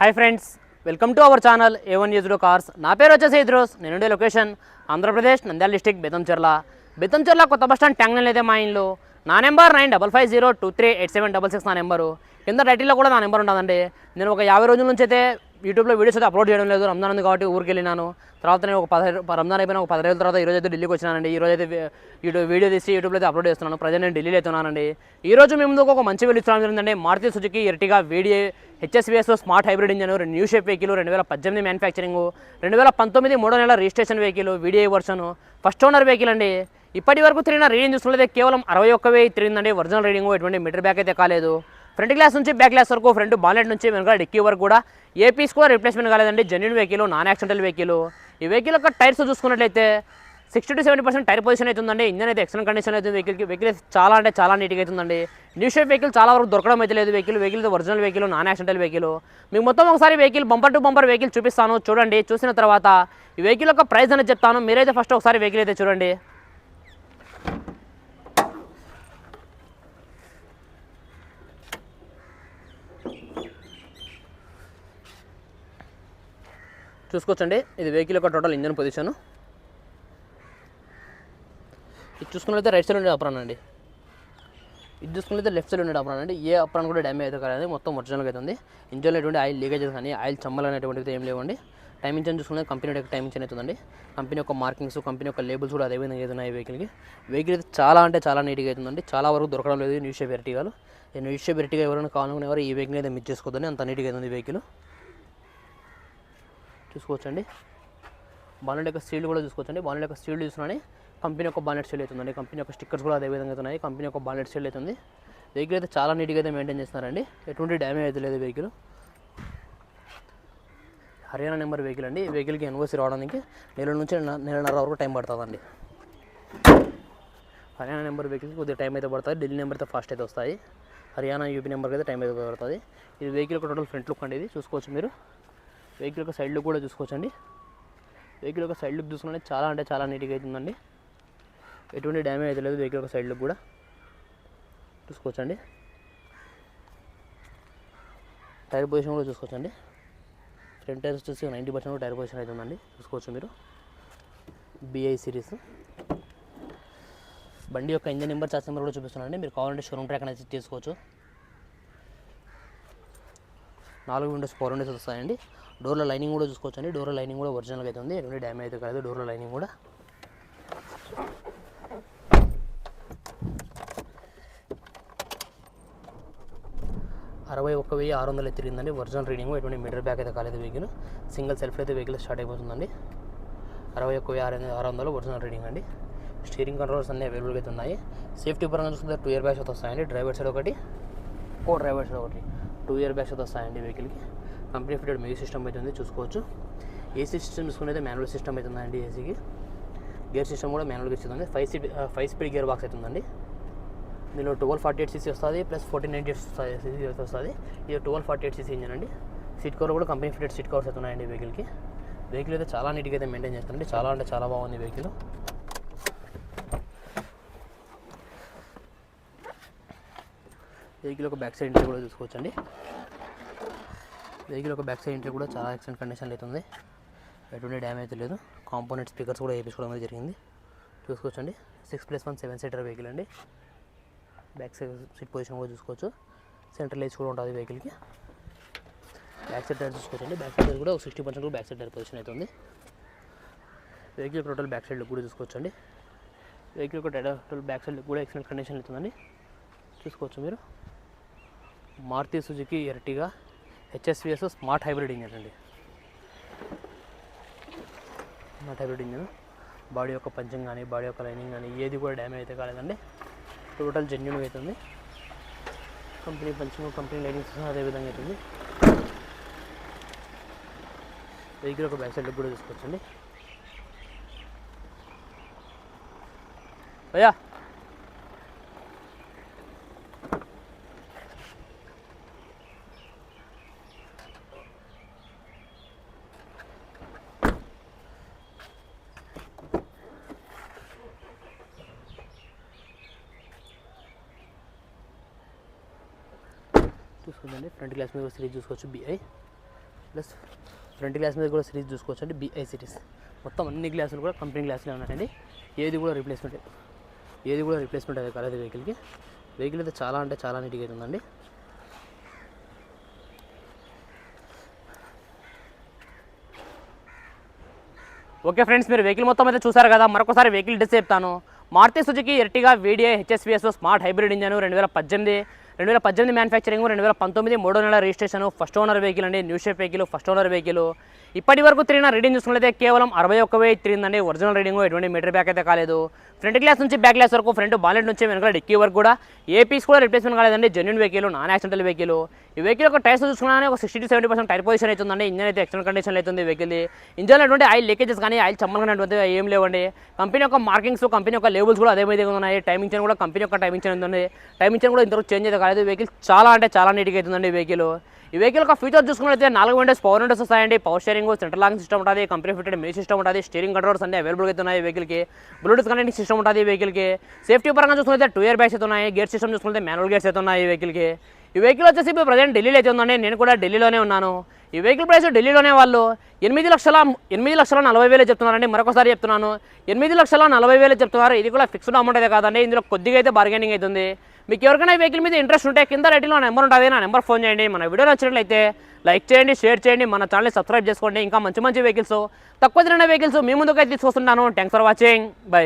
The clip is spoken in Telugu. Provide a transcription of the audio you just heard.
Hi friends welcome to our channel A one used cars నా పేరు వచ్చేసి ఇద్రోస్ నేను ఉండే లొకేషన్ ఆంధ్రప్రదేశ్ నంద్యాల డిస్టిక్ బెతంచెర్ల బెతంచెర్ల కొత్త బస్ స్టాండ్ ట్యాంగ్నల్ అయితే మా ఇంట్లో నా number nine double five zero two three eight seven double six నా నెంబరు కింద టైటిల్లో కూడా నా నెంబర్ ఉంటుందండి. నేను ఒక యాభై రోజుల నుంచి అయితే యూట్యూబ్లో వీడియోస్ అయితే అప్లోడ్ చేయడం లేదు. రంజాన్ ఉంది కాబట్టి ఊరికి వెళ్ళినాను. తర్వాత నేను ఒక పదహైదు రంజాన్ అయిపోయిన ఒక పది రోజుల తర్వాత ఈరోజు అయితే ఢిల్లీకి వచ్చినానండి. ఈ రోజు అయితే యూట్యూబ్ వీడియో తీసి యూట్యూబ్లో అయితే అప్లోడ్ చేస్తున్నాను. ప్రజెంట్ నేను ఢిల్లీలో అవుతున్నానండి. ఈ రోజు మేము ముందుకు ఒక మంచి వీడియో ఇస్తాం జరిగిందండి Maruti Suzuki Ertiga video HSVS smart hybrid engine రెండు న్యూ షేప్ వెహికల్ రెండు వేల పద్దెనిమిది మ్యానుఫ్యాక్చరింగ్ రెండు వేల పంతొమ్మిది మూడో నెల registration vehicle video version first owner vehicle అండి. ఇప్పటి వరకు తిరిగిన రీడింగ్ చూసుకుంటే కేవలం అరవై ఒక్క వెయ్యి తిరిగిందండి. ఒరిజినల్ రీడింగ్ ఎటువంటి మీటర్ బ్యాక్ అయితే కాలేదు. ఫ్రంట్ గ్లాస్ నుంచి బ్యాక్ గ్లాస్ వరకు ఫ్రంట్ బాలెట్ నుంచి వెనుక డిక్కీ వరకు కూడా ఏ పీస్ కూడా రిప్లేస్మెంట్ కాలేదండి. Genuine vehicle non accidental vehicle ఈ వెహికల్ యొక్క టైర్స్ చూసుకున్నట్లయితే sixty to seventy percent tyre position అవుతుందండి ఇంజన్ అయితే ఎక్సలెంట్ కండిషన్ అవుతుంది వెహికల్కి వెహికల్ చాలా అంటే చాలా నీట్గా అవుతుందండి న్యూ షేప్ వెహికల్ చాలా వరకు దొరకడం అయితే లేదు. Vehicle vehicle original vehicle non accidental vehicle మీకు మొత్తం ఒకసారి vehicle bumper to bumper vehicle చూపిస్తాను. చూడండి చూసిన తర్వాత ఈ వెహికల్ యొక్క ప్రైస్ అనేది చెప్తాను. మీరైతే ఫస్ట్ ఒకసారి వెహికల్ అయితే చూడండి. చూసుకోవచ్చండి. ఇది వెహికల్ యొక్క టోటల్ ఇంజన్ పొజిషన్ ఇది చూసుకున్నట్లయితే రైట్ సైడ్ ఉండే అప్రాన్ అండి. ఇది చూసుకున్నట్లయితే లెఫ్ట్ సైడ్ ఉండే అప్రాన్ అండి. ఏ అప్రాన్ కూడా డ్యామేజ్ అయితే కాలేదు. మొత్తం ఒరిజినల్గా అయితే ఉంది. ఇంజన్లో ఎటువంటి ఆయిల్ లీకేజెస్ కానీ ఆయిల్ చమ్మలు ఏం లేవండి. టైం ఇంజన్ చూసుకుంటే కంపెనీ యొక్క టైమింగ్ ఇంజన్ అవుతుందండి. కంపెనీ యొక్క మార్కింగ్స్ కంపెనీ యొక్క లేబుల్స్ కూడా అదే విధంగా అయితే ఉన్నాయి వెహికల్కి వెహికల్ అయితే చాలా అంటే చాలా నీట్గా అవుతుందండి చాలా వరకు దొరకడం లేదు న్యూస్ షేప్ ఎర్టిగాలు ఈ షేప్ ఎర్టిగా ఎవరైనా కావాలనుకునేవారు ఈ వెహికల్ అయితే మిస్ చేసుకోవద్దని అంత నీట్గా అవుతుంది వెహికల్ చూసుకోవచ్చండి. బాలెట్ యొక్క సీల్ కూడా చూసుకోవచ్చండి. బాలెట్ యొక్క సీల్ చూస్తున్నాని కంపెనీ యొక్క బాలెట్ సీల్ అవుతుందండి. కంపెనీ యొక్క స్టిక్కర్స్ కూడా అదే విధంగా ఉన్నాయి. కంపెనీ యొక్క బాలెట్ సీల్ అవుతుంది. వెహికల్ అయితే చాలా నీట్గా అయితే మెయింటైన్ చేస్తున్నారండి. ఎటువంటి డ్యామేజ్ అయితే లేదు వెహికల్ హర్యానా నెంబర్ వెహికల్ అండి. ఈ వెహికల్కి ఎన్ఓసి రావడానికి నెల నుంచి నెల- నెలన్నర వరకు టైం పడుతుందండి. హర్యానా నెంబర్ వెహికల్కి కొద్దిగా టైం అయితే పడుతుంది. ఢిల్లీ నెంబర్ అయితే ఫాస్ట్ అయితే వస్తాయి. హర్యానా యూపీ నెంబర్కి అయితే టైం అయితే పడుతుంది. ఇది వెహికల్ టోటల్ ఫ్రంట్ లుక్ అండి ఇది. చూసుకోవచ్చు మీరు. వెహికల్ యొక్క సైడ్ లుక్ కూడా చూసుకోవచ్చండి. వెహికల్ యొక్క సైడ్ లుక్ చూసుకుంటే చాలా అంటే చాలా నీట్గా అవుతుందండి ఎటువంటి డ్యామేజ్ అయితే లేదు వెహికల్ యొక్క సైడ్ లుక్ కూడా. చూసుకోవచ్చండి. టైర్ పొజిషన్ కూడా చూసుకోవచ్చండి. ఫ్రంట్ టైర్స్ వచ్చేసి నైంటీ పర్సెంట్ టైర్ పొజిషన్ అవుతుందండి. చూసుకోవచ్చు మీరు. బిఐ సిరీస్ బండి యొక్క ఇంజన్ నెంబర్ చార్జ్ నెంబర్ కూడా చూపిస్తున్నానండి. మీరు కావాలంటే షోరూమ్ ట్రాక్ అనేది చేసుకోవచ్చు. నాలుగు విండోస్ ఫోర్ విండోస్ వస్తాయండి. డోర్ల లైనింగ్ కూడా చూసుకోవచ్చండి. డోర్ల లైనింగ్ కూడా ఒరిజినల్గా అయితే ఉంది. ఎటువంటి డ్యామేజ్ అయితే కాదు డోర్ల లైనింగ్ కూడా. అరవై ఒక్క వెయ్యి ఆరు వందలు తిరిగిందండి. ఒరిజినల్ రీడింగ్ ఎటువంటి మీటర్ బ్యాక్ అయితే కాలేదు వెహికల్ సింగిల్ సెల్ఫ్ అయితే వెహికల్ స్టార్ట్ అయిపోతుందండి. అరవై ఒక్క వెయ్యి ఆరు ఆరు వందలు ఒరిజినల్ రీడింగ్ అండి. స్టీరింగ్ కంట్రోల్స్ అన్నీ అవైలబుల్గా అయితే ఉన్నాయి. సేఫ్టీ పరంగా చూసుకుంటే టూ ఇయర్ బ్యాగ్స్ అయితే వస్తాయండి. డ్రైవర్ సైడ్ ఒకటి. ఓ డ్రైవర్ సైడ్ ఒకటి. టూ ఇయర్ బ్యాక్స్ అయితే వస్తాయండి వెహికల్కి కంపెనీ ఫిటెడ్ మ్యూజిక్ సిస్టమ్ అయితే ఉంది చూసుకోవచ్చు. ఏసీ సిస్టమ్ చూసుకుంటే మాన్యువల్ సిస్టమ్ అయితే ఉందండి ఏసీకి గేర్ సిస్టమ్ కూడా మాన్యువల్గా ఇస్తుంది five seat five speed gear box అయితే ఉందండి. దీనిలో ట్వెల్వ్ ఫార్టీ ఎయిట్ సీసీ వస్తుంది ప్లస్ ఫోర్టీన్ నైంటీ సీసీ వస్తుంది. ఇది twelve forty eight CC engine అండి. సీట్ కవర్ కూడా కంపెనీ ఫిటెడ్ సీట్ కవర్స్ అయితే ఉన్నాయండి వెహికల్కి వెహికల్ అయితే చాలా నీట్గా అయితే మెయింటైన్ చేస్తారండి. చాలా అంటే చాలా బాగుంది వెహికల్ వెహికల్ ఒక బ్యాక్ సైడ్ ఎంట్రీ కూడా చూసుకోవచ్చండి. వెహికల్ ఒక బ్యాక్ సైడ్ ఎంట్రీ కూడా చాలా ఎక్సలెంట్ కండిషన్లో అవుతుంది ఎటువంటి డ్యామేజ్ లేదు. కాంపోనెంట్ స్పీకర్స్ కూడా వేయించుకోవడం అనేది జరిగింది. చూసుకోవచ్చండి. Six plus one seven seater vehicle అండి. బ్యాక్ సైడ్ సీట్ పొజిషన్ కూడా చూసుకోవచ్చు. సెంట్రల్ ఏజ్ కూడా ఉంటుంది వెహికల్కి బ్యాక్ సైడ్ టైర్ చూసుకోవచ్చండి. బ్యాక్ సైడ్ టైర్ కూడా ఒక sixty percent back side tyre position అవుతుంది vehicle total back side look కూడా చూసుకోవచ్చండి. వెహికల్ ఒక టోటల్ బ్యాక్ సైడ్ లుక్ కూడా ఎక్సలెంట్ కండిషన్ అవుతుందండి చూసుకోవచ్చు మీరు. Maruti Suzuki Ertiga HSVS smart hybrid engine అండి. Smart hybrid engine. బాడీ యొక్క పంచింగ్ కానీ బాడీ యొక్క లైనింగ్ కానీ ఏది కూడా డ్యామేజ్ అయితే కాలేదండి. టోటల్ జెన్యున్ అవుతుంది కంపెనీ పంచింగ్ కంపెనీ లైనింగ్స్ అదే విధంగా అవుతుంది వెహికల్ ఒక బ్యాక్ సైడ్ కూడా తీసుకోవచ్చండి అయ్యా! చూసుకోండి ఫ్రంట్ గ్లాస్ మీద సిరీస్ చూసుకోవచ్చు బిఐ ప్లస్ ఫ్రంట్ గ్లాస్ మీద కూడా సిరీస్ చూసుకోవచ్చు అండి బిఐ సిరీస్. మొత్తం అన్ని గ్లాసులు కూడా కంపెనీ గ్లాసులే ఉన్నాయండి. ఏది కూడా రీప్లేస్మెంట్ ఏది కూడా రీప్లేస్మెంట్ అయితే కాలేదు వెహికల్కి వెహికల్ అయితే చాలా అంటే చాలా నీట్గా అయితే ఉందండి. ఓకే ఫ్రెండ్స్ మీరు వెహికల్ మొత్తం అయితే చూసారు కదా మరొకసారి వెహికల్ డీటెయిల్స్ చెప్తాను Maruti Suzuki Ertiga video HSVS smart hybrid engine రెండు వేల పద్దెనిమిది. రెండు వేల పద్దెనిమిది మ్యానుఫ్యాక్చరింగ్ రెండు వేల పంతొమ్మిది మూడో నెల రిజిస్ట్రేషన్ ఫస్ట్ ఓనర్ వెహికల్ అండి new shape vehicle first owner vehicle ఇప్పటి వరకు తిరిగిన రీడింగ్ చూసుకున్నట్లయితే కేవలం అరవై ఒక్క వెయ్యి తిరిగిందండి ఒరిజినల్ రీడింగ్ ఎటువంటి మీటర్ బ్యాక్ అయితే కాలేదు. ఫ్రంట్ గ్లాస్ నుంచి బ్యాక్ గ్లాస్ వరకు ఫ్రంట్ బాలెట్ నుంచి వెనకాల డిక్కీ వరకు కూడా. ఏ పీస్ కూడా రిప్లేస్మెంట్ కాలేదండి genuine vehicle non accidental vehicle ఈ వెహికల్ యొక్క టైర్స్ చూసుకున్నానే ఒక sixty to seventy percent tyre position అవుతుందండి ఇంజన్ అయితే ఎక్స్టర్నల్ కండిషన్ అవుతుంది వెహికల్ ఇంజన్ అటువంటి ఆయిల్ లీకేజెస్ కానీ ఆయిల్ చమ్మలనేటువంటి ఏం లేవండి. కంపెనీ యొక్క మార్కింగ్స్ కంపెనీ యొక్క లేబుల్స్ కూడా అదే విధంగా ఉన్నాయి. టైమింగ్ చైన్ కూడా కంపెనీ యొక్క టైమింగ్ చైన్ ఉంది. టైమింగ్ చైన్ కూడా ఇంతవరకు చేంజ్ అయితే కాలేదు వెహికల్ చాలా అంటే చాలా నీట్గా అవుతుందండి వెహికల్. ఈ వెహికల్ ఒక ఫీచర్ చూసుకున్నట్లయితే నాలుగు విండోస్ పవర్ విండోస్ వస్తాయండి. Power steering central lock system ఉంటుంది. కంపెనీ ఫిటెడ్ మీ సిస్టమ్ ఉంటుంది. స్టీరింగ్ కంట్రోల్స్ అన్ని అవైలబుల్ అవుతున్నాయి వెహికల్కి బ్లూటూత్ కనెక్టింగ్ సిస్టమ్ ఉంటుంది ఈ వెహికల్కి సేఫ్టీ పరంగా చూసుకుంటే టూ ఇయర్ బ్యాగ్స్ అయితే ఉన్నాయి. గేర్ సిస్టమ్ చూసుకుంటే మాన్యువల్ గేర్స్ అయితే ఉన్నాయి ఈ వెహికల్కి ఈ వెహికల్ వచ్చేసి ఇప్పుడు ప్రజెంట్ ఢిల్లీలో అయితే ఉందండి. నేను కూడా ఢిల్లీలోనే ఉన్నాను. ఈ వెహికల్ ప్రైస్ ఢిల్లీలోనే వాళ్ళు ఎనిమిది లక్షల ఎనిమిది లక్షల నలభై వేలు చెప్తున్నారండి. మరొకసారి చెప్తున్నాను. ఎనిమిది లక్షల నలభై వేలు చెప్తున్నారు. ఇది కూడా ఫిక్స్డ్ అమౌంట్ అయితే కాదండి. ఇందులో కొద్దిగా అయితే బార్గెనింగ్ అవుతుంది. మీకు ఎవరికైనా వెహికల్ మీద ఇంట్రెస్ట్ ఉంటే కింద రైటింగ్లో నెంబర్ ఉంటుంది నా నెంబర్ ఫోన్ చేయండి. మన వీడియో నచ్చినట్లయితే లైక్ చేయండి షేర్ చేయండి. మన ఛానల్ని సబ్స్క్రైబ్ చేసుకోండి. ఇంకా మంచి మంచి వెహికల్స్ తక్కువ తిరిగిన వెహికల్స్ మీ ముందుకైతే తీసుకొస్తున్నాను. Thanks for watching bye